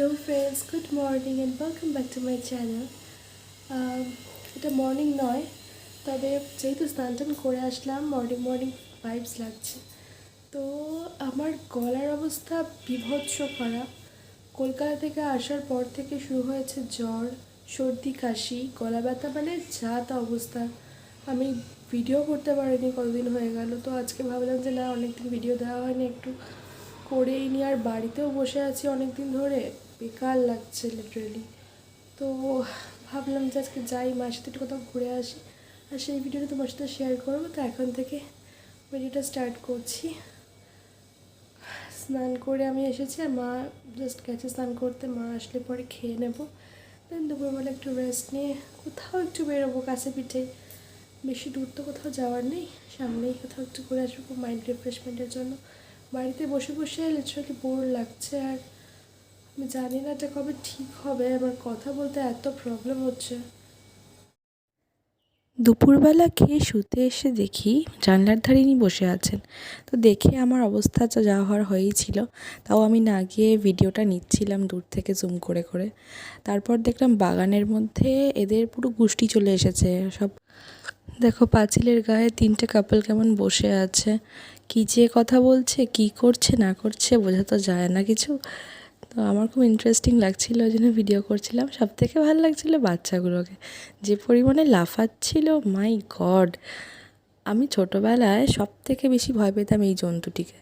Hello friends good morning and welcome back to my channel এটা morning নয়, তবে যেহেতু স্নান টান করে আসলাম মর্নিং মর্নিং ভাইবস লাগছে। তো আমার গলার অবস্থা বিভৎস করা কলকাতা থেকে আসার পর থেকে শুরু হয়েছে জ্বর, সর্দি, কাশি, গলা ব্যথা মানে যা তা অবস্থা। আমি ভিডিও করতে পারিনি, কতদিন হয়ে গেল। তো আজকে ভাবলাম যে না, অনেকদিন ভিডিও দেওয়া হয়নি, একটু করেই নি। আর বাড়িতেও বসে আছি অনেক দিন ধরে। বেকার লাগছে লিটারেলি তো ভাবলাম যে আজকে যাই, মায়ের সাথে একটু কোথাও ঘুরে আসি। আর সেই ভিডিওটা তোমার সাথে শেয়ার করব, তো এখন থেকে ভিডিওটা স্টার্ট করছি। স্নান করে আমি এসেছি, আর মা জাস্ট গেছে স্নান করতে, মা আসলে পরে খেয়ে নেব। দেন দুপুরবেলা একটু রেস্ট নিয়ে কোথাও একটু বেরোবো, কাছে পিঠে। বেশি দূর তো কোথাও যাওয়ার নেই, সামনেই কোথাও একটু ঘুরে আসব মাইন্ড রিফ্রেশমেন্টের জন্য। বাড়িতে বসে বসে লিটারালি বোর লাগছে, আর আমি জানি না এটা কবে ঠিক হবে আমার কথা বলতে এত প্রবলেম হচ্ছে। দুপুরবেলা খেয়ে শুতে এসে দেখি জানলার ধারেই বসে আছেন। তো দেখে আমার অবস্থা যা হওয়ার হয়েই ছিল, তাও আমি না গিয়ে ভিডিওটা নিচ্ছিলাম দূর থেকে জুম করে করে। তারপর দেখলাম বাগানের মধ্যে এদের পুরো গোষ্ঠী চলে এসেছে, সব দেখো পাঁচিলের গায়ে তিনটে কাপল কেমন বসে আছে। কী যে কথা বলছে, কি করছে, না করছে, বোঝা তো যায় না কিছু। তো আমার খুব ইন্টারেস্টিং লাগছিল ওই জন্য ভিডিও করছিলাম। সব থেকে ভালো লাগছিল বাচ্চাগুলোকে। যে পরিমাণে লাফাচ্ছিল মাই গড আমি ছোটোবেলায় সব থেকে বেশি ভয় পেতাম এই জন্তুটিকে।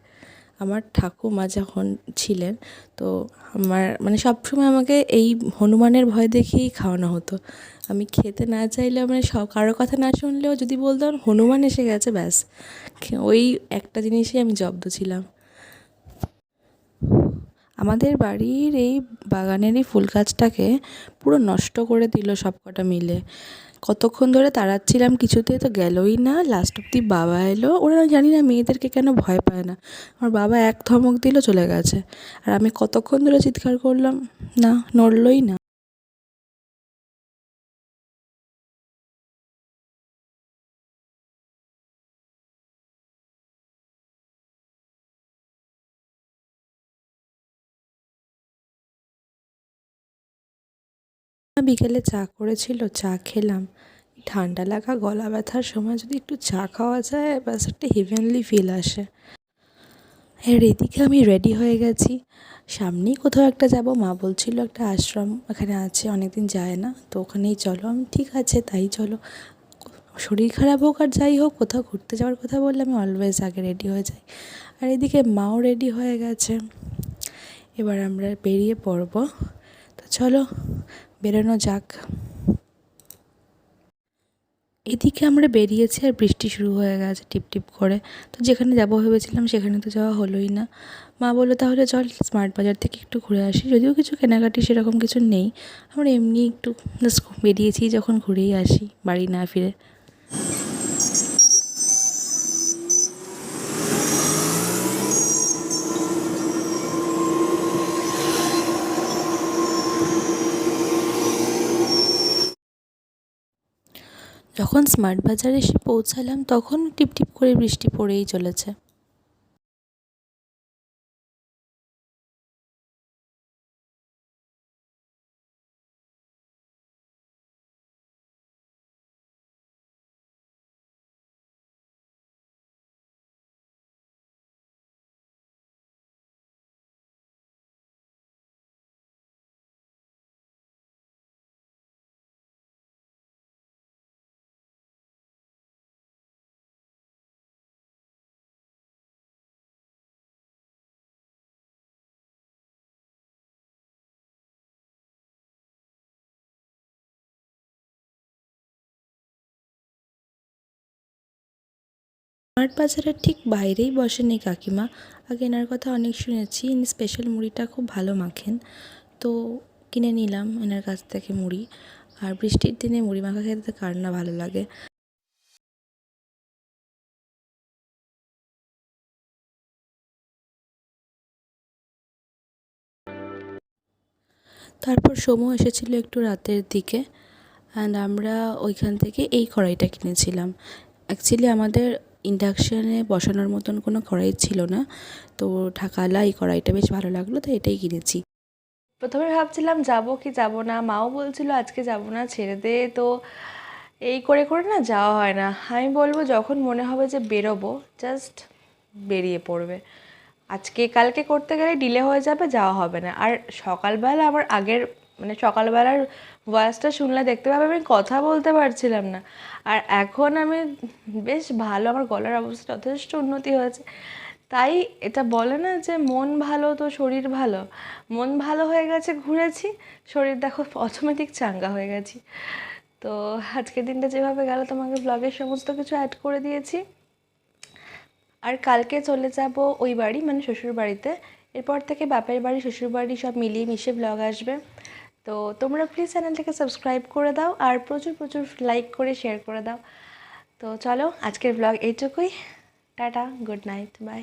আমার ঠাকুমা যখন ছিলেন, তো আমার মানে সবসময় আমাকে এই হনুমানের ভয় দেখিয়েই খাওয়ানো হতো। আমি খেতে না চাইলেও মানে সব কারোর কথা না শুনলেও যদি বলতাম, হনুমান এসে গেছে, ব্যাস। ওই একটা জিনিসই আমি জব্দ ছিলাম। আমাদের বাড়ির এই বাগানেরই ফুল গাছটাকে পুরো নষ্ট করে দিল সবকটা মিলে। কতক্ষণ ধরে তাড়াচ্ছিলাম, কিছুতে তো গেলই না। লাস্ট অব্দি বাবা এলো। ওরা জানি না, মেয়েদেরকে কেন ভয় পায় না। আমার বাবা এক ধমক দিল, চলে গেছে। আর আমি কতক্ষণ ধরে চিৎকার করলাম, না, নড়লই না। বিকেলে চা করেছিল, চা খেলাম। ঠান্ডা লাগা গলা ব্যথার সময় যদি একটু চা খাওয়া যায়, ব্যাস একটা হেভেনলি ফিল আসে। আর এদিকে আমি রেডি হয়ে গেছি। সামনেই কোথাও একটা যাব, মা বলছিল একটা আশ্রম এখানে আছে, অনেকদিন যায় না, তো ওখানেই চলো। আমি ঠিক আছে, তাই চলো। শরীর খারাপ হোক আর যাই হোক, কোথাও ঘুরতে যাওয়ার কথা বললে আমি অলওয়েজ আগে রেডি হয়ে যাই। আর এদিকে মাও রেডি হয়ে গেছে। এবার আমরা বেরিয়ে পড়ব। চলো, বেরোনো যাক। এদিকে আমরা বেরিয়েছি আর বৃষ্টি শুরু হয়ে গেছে টিপ টিপ করে। তো যেখানে যাব ভেবেছিলাম সেখানে তো যাওয়া হলোই না। মা বলল, তাহলে চল স্মার্ট বাজার থেকে একটু ঘুরে আসি। যদিও কিছু কেনাকাটি সেরকম কিছু নেই। আমরা এমনি একটু বেরিয়েছি যখন ঘুরেই আসি, বাড়ি না ফিরে। যখন স্মার্ট বাজারে এসে পৌঁছালাম তখন টিপ টিপ করে বৃষ্টি পড়েই চলেছে। স্মার্ট বাজারের ঠিক বাইরেই বসেন এই কাকিমা। আগে এনার কথা অনেক শুনেছি, ইনি স্পেশাল মুড়িটা খুব ভালো মাখেন। তো কিনে নিলাম এনার কাছ থেকে মুড়ি। আর বৃষ্টির দিনে মুড়ি মাখা খেতে কার না ভালো লাগে। তারপর সময় এসেছিল একটু রাতের দিকে। অ্যান্ড আমরা ওইখান থেকে এই কড়াইটা কিনেছিলাম। অ্যাকচুয়ালি আমাদের ইন্ডাকশানে বসানোর মতন কোনো কড়াই ছিল না। তো ঢাকালা এই কড়াইটা বেশ ভালো লাগল, তো এটাই কিনেছি। প্রথমে ভাবছিলাম, যাব কি যাব না? মাও বলছিল, আজকে যাব না, ছেড়ে দে। তো এই করে করে না যাওয়া হয় না। আমি বলব, যখন মনে হবে যে বেরোবো জাস্ট বেরিয়ে পড়বে। আজকে, কালকে করতে গেলে ডিলে হয়ে যাবে, যাওয়া হবে না। আর সকালবেলা আমার আগের মানে সকালবেলার ভয়েসটা শুনলে দেখতে পাবে, আমি কথা বলতে পারছিলাম না। আর এখন আমি বেশ ভালো, আমার গলার অবস্থা যথেষ্ট উন্নতি হয়েছে। তাই এটা বলে না যে মন ভালো তো শরীর ভালো। মন ভালো হয়ে গেছে, ঘুরেছি। শরীর দেখো অটোমেটিক চাঙ্গা হয়ে গেছি। তো আজকের দিনটা যেভাবে গেল, তোমাকে ব্লগের সমস্ত কিছু অ্যাড করে দিয়েছি। আর কালকে চলে যাব ওই বাড়ি মানে শ্বশুর বাড়িতে এরপর থেকে বাপের বাড়ি শ্বশুর বাড়ি সব মিলিয়ে মিশে ব্লগ আসবে। তো তোমরা প্লিজ চ্যানেলটাকে সাবস্ক্রাইব করে দাও আর প্রচুর প্রচুর লাইক করে শেয়ার করে দাও। তো চলো আজকের ব্লগ এইটুকুই। Tata good night bye